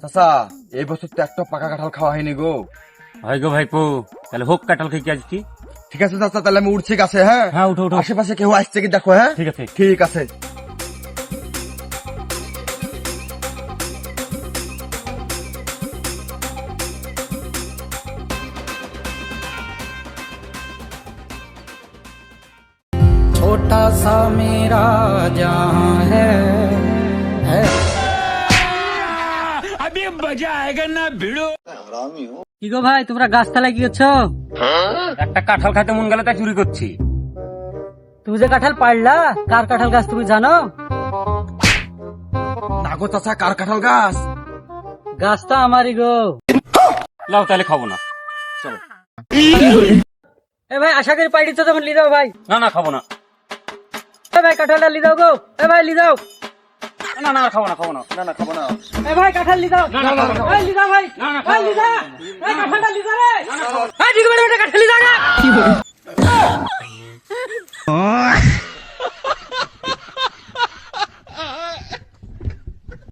চাচা এই বছর তো একটা পাকা কাঁঠাল খাওয়া হয়নি গো ভাই গো ভাইপো তাহলে হোক কাঁঠাল খেয়ে কি আজকে ঠিক আছে চাচা তাহলে আমি উঠছি গাছে হ্যাঁ হ্যাঁ উঠো উঠো আশেপাশে কেউ আসছে কি দেখো হ্যাঁ ঠিক আছে ঠিক আছে छोटा सा मेरा जहां কি গো ভাই তোমরা গাছতলায় করছ? একটা কাঁঠাল খাইতে মন গেলে তাই চুরি করছি। তুমি যে কাঁঠাল পারলা কার কাঁঠাল গাছ তুমি জানো? না গো চাচা কার কাঁঠাল গাছ? গাছটা আমারই গো। লাও তাহলে খাব না। এ ভাই আশা করি পাইড়ি তো তখন লিদাও ভাই। না না খাব না। এ ভাই কাঁঠালটা লিদাও গো। এ ভাই লিদাও না না খাব না খাব না। না না খাব না। এ ভাই কাঁঠাল লিজা না, না, না, না। ভাই। না, না, এই লিদা এই কাঁঠালটা লিদা রে। এই ঠিক বেটা কাঁঠাল লিদা রে।